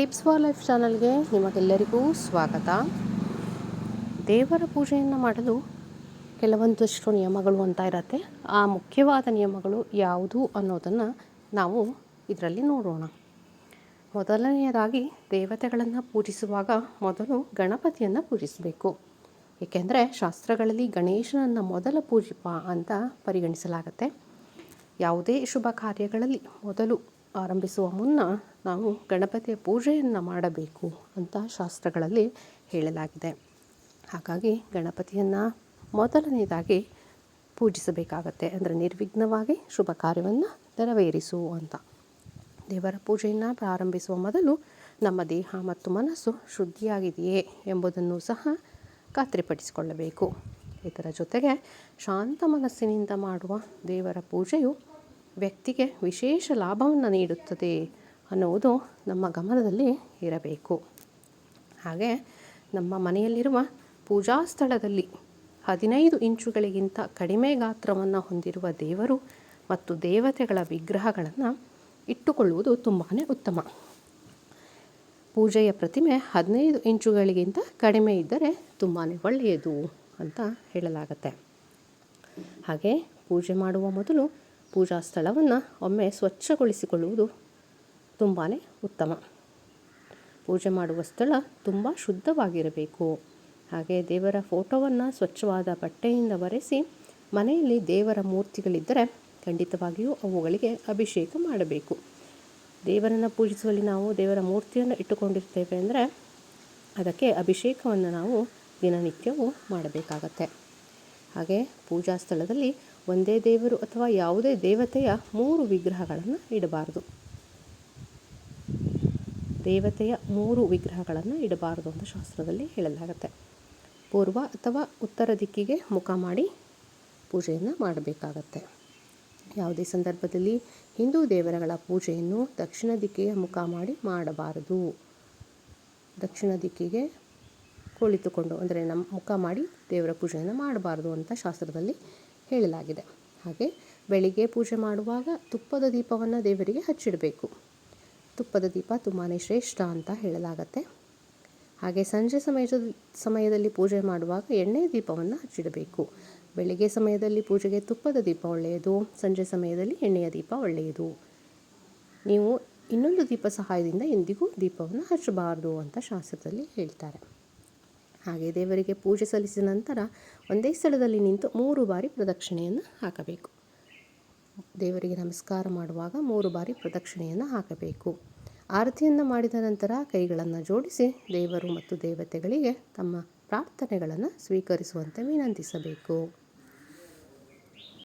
Tips for life ಚಾನಲ್ಗೆ ನಿಮಗೆಲ್ಲರಿಗೂ ಸ್ವಾಗತ. ದೇವರ ಪೂಜೆಯನ್ನು ಮಾಡಲು ಕೆಲವೊಂದಷ್ಟು ನಿಯಮಗಳು ಅಂತ ಇರತ್ತೆ. ಆ ಮುಖ್ಯವಾದ ನಿಯಮಗಳು ಯಾವುದು ಅನ್ನೋದನ್ನು ನಾವು ಇದರಲ್ಲಿ ನೋಡೋಣ. ಮೊದಲನೆಯದಾಗಿ ದೇವತೆಗಳನ್ನು ಪೂಜಿಸುವಾಗ ಮೊದಲು ಗಣಪತಿಯನ್ನು ಪೂಜಿಸಬೇಕು. ಏಕೆಂದರೆ ಶಾಸ್ತ್ರಗಳಲ್ಲಿ ಗಣೇಶನನ್ನು ಮೊದಲ ಪೂಜಿಪ ಅಂತ ಪರಿಗಣಿಸಲಾಗುತ್ತೆ. ಯಾವುದೇ ಶುಭ ಕಾರ್ಯಗಳಲ್ಲಿ ಮೊದಲು ಆರಂಭಿಸುವ ಮುನ್ನ ನಾವು ಗಣಪತಿಯ ಪೂಜೆಯನ್ನು ಮಾಡಬೇಕು ಅಂತ ಶಾಸ್ತ್ರಗಳಲ್ಲಿ ಹೇಳಲಾಗಿದೆ. ಹಾಗಾಗಿ ಗಣಪತಿಯನ್ನು ಮೊದಲನೇದಾಗಿ ಪೂಜಿಸಬೇಕಾಗತ್ತೆ. ಅಂದರೆ ನಿರ್ವಿಘ್ನವಾಗಿ ಶುಭ ಕಾರ್ಯವನ್ನು ನೆರವೇರಿಸು ಅಂತ ದೇವರ ಪೂಜೆಯನ್ನು ಪ್ರಾರಂಭಿಸುವ ಮೊದಲು ನಮ್ಮ ದೇಹ ಮತ್ತು ಮನಸ್ಸು ಶುದ್ಧಿಯಾಗಿದೆಯೇ ಎಂಬುದನ್ನು ಸಹ ಖಾತ್ರಿಪಡಿಸಿಕೊಳ್ಳಬೇಕು. ಇದರ ಜೊತೆಗೆ ಶಾಂತ ಮನಸ್ಸಿನಿಂದ ಮಾಡುವ ದೇವರ ಪೂಜೆಯು ವ್ಯಕ್ತಿಗೆ ವಿಶೇಷ ಲಾಭವನ್ನು ನೀಡುತ್ತದೆ ಅನ್ನುವುದು ನಮ್ಮ ಗಮನದಲ್ಲಿ ಇರಬೇಕು. ಹಾಗೆ ನಮ್ಮ ಮನೆಯಲ್ಲಿರುವ ಪೂಜಾ ಸ್ಥಳದಲ್ಲಿ ಹದಿನೈದು ಇಂಚುಗಳಿಗಿಂತ ಕಡಿಮೆ ಗಾತ್ರವನ್ನು ಹೊಂದಿರುವ ದೇವರು ಮತ್ತು ದೇವತೆಗಳ ವಿಗ್ರಹಗಳನ್ನು ಇಟ್ಟುಕೊಳ್ಳುವುದು ತುಂಬಾ ಉತ್ತಮ. ಪೂಜೆಯ ಪ್ರತಿಮೆ ಹದಿನೈದು ಇಂಚುಗಳಿಗಿಂತ ಕಡಿಮೆ ಇದ್ದರೆ ತುಂಬಾ ಒಳ್ಳೆಯದು ಅಂತ ಹೇಳಲಾಗತ್ತೆ. ಹಾಗೆ ಪೂಜೆ ಮಾಡುವ ಮೊದಲು ಪೂಜಾ ಸ್ಥಳವನ್ನು ಒಮ್ಮೆ ಸ್ವಚ್ಛಗೊಳಿಸಿಕೊಳ್ಳುವುದು ತುಂಬಾ ಉತ್ತಮ. ಪೂಜೆ ಮಾಡುವ ಸ್ಥಳ ತುಂಬ ಶುದ್ಧವಾಗಿರಬೇಕು. ಹಾಗೆ ದೇವರ ಫೋಟೋವನ್ನು ಸ್ವಚ್ಛವಾದ ಬಟ್ಟೆಯಿಂದ ಒರೆಸಿ ಮನೆಯಲ್ಲಿ ದೇವರ ಮೂರ್ತಿಗಳಿದ್ದರೆ ಖಂಡಿತವಾಗಿಯೂ ಅವುಗಳಿಗೆ ಅಭಿಷೇಕ ಮಾಡಬೇಕು. ದೇವರನ್ನು ಪೂಜಿಸುವಲ್ಲಿ ನಾವು ದೇವರ ಮೂರ್ತಿಯನ್ನು ಇಟ್ಟುಕೊಂಡಿರ್ತೇವೆ ಅಂದರೆ ಅದಕ್ಕೆ ಅಭಿಷೇಕವನ್ನು ನಾವು ದಿನನಿತ್ಯವೂ ಮಾಡಬೇಕಾಗತ್ತೆ. ಹಾಗೆ ಪೂಜಾ ಸ್ಥಳದಲ್ಲಿ ಒಂದೇ ದೇವರು ಅಥವಾ ಯಾವುದೇ ದೇವತೆಯ ಮೂರು ವಿಗ್ರಹಗಳನ್ನು ಇಡಬಾರದು. ದೇವತೆಯ ಮೂರು ವಿಗ್ರಹಗಳನ್ನು ಇಡಬಾರದು ಅಂತ ಶಾಸ್ತ್ರದಲ್ಲಿ ಹೇಳಲಾಗುತ್ತೆ. ಪೂರ್ವ ಅಥವಾ ಉತ್ತರ ದಿಕ್ಕಿಗೆ ಮುಖ ಮಾಡಿ ಪೂಜೆಯನ್ನು ಮಾಡಬೇಕಾಗತ್ತೆ. ಯಾವುದೇ ಸಂದರ್ಭದಲ್ಲಿ ಹಿಂದೂ ದೇವರಗಳ ಪೂಜೆಯನ್ನು ದಕ್ಷಿಣ ದಿಕ್ಕಿಗೆ ಮುಖ ಮಾಡಿ ಮಾಡಬಾರದು. ದಕ್ಷಿಣ ದಿಕ್ಕಿಗೆ ಕುಳಿತುಕೊಂಡು ಅಂದರೆ ನಮ್ಮ ಮುಖ ಮಾಡಿ ದೇವರ ಪೂಜೆಯನ್ನು ಮಾಡಬಾರ್ದು ಅಂತ ಶಾಸ್ತ್ರದಲ್ಲಿ ಹೇಳಲಾಗಿದೆ. ಹಾಗೆ ಬೆಳಿಗ್ಗೆ ಪೂಜೆ ಮಾಡುವಾಗ ತುಪ್ಪದ ದೀಪವನ್ನು ದೇವರಿಗೆ ಹಚ್ಚಿಡಬೇಕು. ತುಪ್ಪದ ದೀಪ ತುಂಬಾ ಶ್ರೇಷ್ಠ ಅಂತ ಹೇಳಲಾಗತ್ತೆ. ಹಾಗೆ ಸಂಜೆ ಸಮಯದ ಸಮಯದಲ್ಲಿ ಪೂಜೆ ಮಾಡುವಾಗ ಎಣ್ಣೆ ದೀಪವನ್ನು ಹಚ್ಚಿಡಬೇಕು. ಬೆಳಿಗ್ಗೆ ಸಮಯದಲ್ಲಿ ಪೂಜೆಗೆ ತುಪ್ಪದ ದೀಪ ಒಳ್ಳೆಯದು, ಸಂಜೆ ಸಮಯದಲ್ಲಿ ಎಣ್ಣೆಯ ದೀಪ ಒಳ್ಳೆಯದು. ನೀವು ಇನ್ನೊಂದು ದೀಪ ಸಹಾಯದಿಂದ ಎಂದಿಗೂ ದೀಪವನ್ನು ಹಚ್ಚಬಾರದು ಅಂತ ಶಾಸ್ತ್ರದಲ್ಲಿ ಹೇಳ್ತಾರೆ. ಹಾಗೆ ದೇವರಿಗೆ ಪೂಜೆ ಸಲ್ಲಿಸಿದ ನಂತರ ಒಂದೇ ಸ್ಥಳದಲ್ಲಿ ನಿಂತು ಮೂರು ಬಾರಿ ಪ್ರದಕ್ಷಿಣೆಯನ್ನು ಹಾಕಬೇಕು. ದೇವರಿಗೆ ನಮಸ್ಕಾರ ಮಾಡುವಾಗ ಮೂರು ಬಾರಿ ಪ್ರದಕ್ಷಿಣೆಯನ್ನು ಹಾಕಬೇಕು. ಆರತಿಯನ್ನು ಮಾಡಿದ ನಂತರ ಕೈಗಳನ್ನು ಜೋಡಿಸಿ ದೇವರು ಮತ್ತು ದೇವತೆಗಳಿಗೆ ತಮ್ಮ ಪ್ರಾರ್ಥನೆಗಳನ್ನು ಸ್ವೀಕರಿಸುವಂತೆ ವಿನಂತಿಸಬೇಕು.